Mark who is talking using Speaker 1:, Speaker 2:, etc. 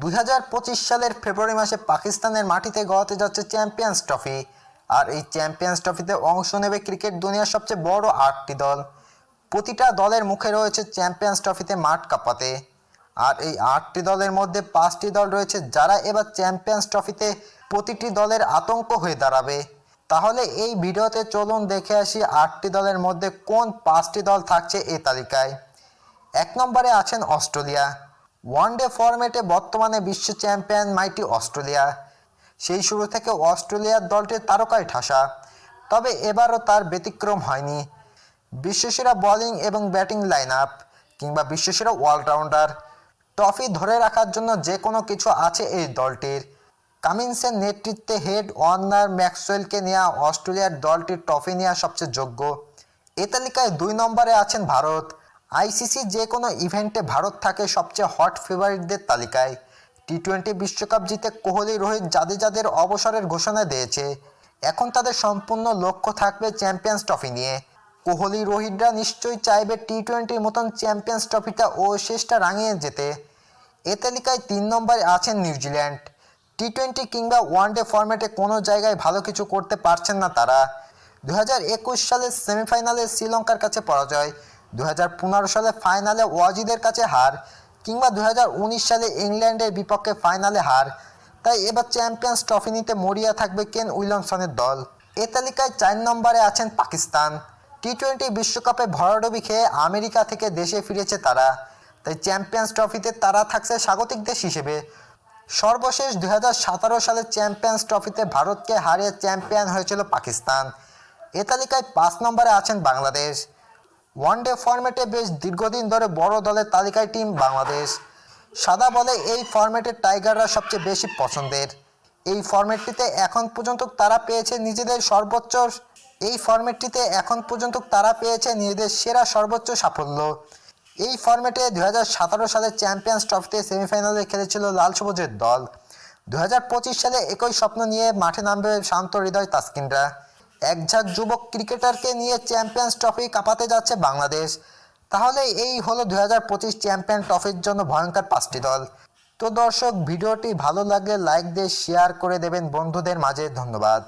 Speaker 1: দুই হাজার পঁচিশ সালের ফেব্রুয়ারি মাসে পাকিস্তানের মাটিতে গড়াতে যাচ্ছে চ্যাম্পিয়ন্স ট্রফি। আর এই চ্যাম্পিয়ন্স ট্রফিতে অংশ নেবে ক্রিকেট দুনিয়ার সবচেয়ে বড় আটটি দল। প্রতিটা দলের মুখে রয়েছে চ্যাম্পিয়ন্স ট্রফিতে মাঠ কাঁপাতে। আর এই আটটি দলের মধ্যে পাঁচটি দল রয়েছে যারা এবার চ্যাম্পিয়ন্স ট্রফিতে প্রতিটি দলের আতঙ্ক হয়ে দাঁড়াবে। তাহলে এই ভিডিওতে চলুন দেখে আসি আটটি দলের মধ্যে কোন পাঁচটি দল থাকছে এ তালিকায়। এক নম্বরে আছেন অস্ট্রেলিয়া। ওয়ানডে ফরম্যাটে বর্তমানে বিশ্ব চ্যাম্পিয়ন মাইটি অস্ট্রেলিয়া। সেই শুরু থেকে অস্ট্রেলিয়ার দলটির তারকায় ঠাসা। তবে এবারও তার ব্যতিক্রম হয়নি। বিশ্বসেরা বোলিং এবং ব্যাটিং লাইন আপ কিংবা বিশ্বসেরা অলরাউন্ডার ট্রফি ধরে রাখার জন্য যে কোনো কিছু আছে এই দলটির। কামিন্সের নেতৃত্বে হেড ওয়ার্নার ম্যাক্সওয়েলকে নেওয়া অস্ট্রেলিয়ার দলটির ট্রফি নেওয়া সবচেয়ে যোগ্য। এ তালিকায় দুই নম্বরে আছেন ভারত। আইসিসি যে কোনো ইভেন্টে ভারত থাকে সবচেয়ে হট ফেভারিটদের তালিকায়। টি টোয়েন্টি বিশ্বকাপ জিতে কোহলি, রোহিত জাদেজাদের অবসরের ঘোষণা দিয়েছে। এখন তাদের সম্পূর্ণ লক্ষ্য থাকবে চ্যাম্পিয়ন্স ট্রফি নিয়ে। কোহলি, রোহিতরা নিশ্চয়ই চাইবে টি টোয়েন্টির মতন চ্যাম্পিয়ন্স ট্রফিটা ও শেষটা রাঙিয়ে যেতে। এ তালিকায় তিন নম্বরে আছেন নিউজিল্যান্ড। টি টোয়েন্টি কিংবা ওয়ানডে ফরম্যাটে কোনো জায়গায় ভালো কিছু করতে পারছেন না তারা। দু হাজার একুশ সালের সেমিফাইনালে শ্রীলঙ্কার কাছে পরাজয়। দু হাজার পনেরো সালে ফাইনালে ওয়াজিদের কাছে হার কিংবা দু হাজার উনিশ সালে ইংল্যান্ডের বিপক্ষে ফাইনালে হার। তাই এবার চ্যাম্পিয়ন্স ট্রফি নিতে মরিয়া থাকবে কেন উইলিয়ামসনের দল। এ তালিকায় চার নম্বরে আছেন পাকিস্তান। টি টোয়েন্টি বিশ্বকাপে ভরাডুবি খেয়ে আমেরিকা থেকে দেশে ফিরেছে তারা। তাই চ্যাম্পিয়ন্স ট্রফিতে তারা থাকছে স্বাগতিক দেশ হিসেবে। সর্বশেষ দু হাজার সতেরো সালে চ্যাম্পিয়ন্স ট্রফিতে ভারতকে হারিয়ে চ্যাম্পিয়ন হয়েছিল পাকিস্তান। এ তালিকায় পাঁচ নম্বরে আছেন বাংলাদেশ। ওয়ানডে ফরম্যাটে বেশ দীর্ঘদিন ধরে বড় দলের তালিকায় টিম বাংলাদেশ। সাদা বলে এই ফরম্যাটের টাইগাররা সবচেয়ে বেশি পছন্দের। এই ফরম্যাটটিতে এখন পর্যন্ত তারা পেয়েছে নিজেদের সর্বোচ্চ, এই ফরম্যাটটিতে এখন পর্যন্ত তারা পেয়েছে নিজেদের সেরা সর্বোচ্চ সাফল্য। এই ফরম্যাটে দু হাজার সতেরো সালে চ্যাম্পিয়ন্স ট্রফিতে সেমিফাইনালে খেলেছিল লাল সবুজের দল। দুহাজার পঁচিশ সালে একই স্বপ্ন নিয়ে মাঠে নামবে শান্ত হৃদয় তাসকিনরা। একঝাঁক যুবক ক্রিকেটারকে নিয়ে চ্যাম্পিয়ন্স ট্রফি কাঁপাতে যাচ্ছে বাংলাদেশ। তাহলে এই হলো দুই হাজার পঁচিশ চ্যাম্পিয়ন ট্রফির জন্য ভয়ঙ্কর পাঁচটি দল। তো দর্শক, ভিডিওটি ভালো লাগলে লাইক দিয়ে শেয়ার করে দেবেন। বন্ধুদের মাঝে ধন্যবাদ।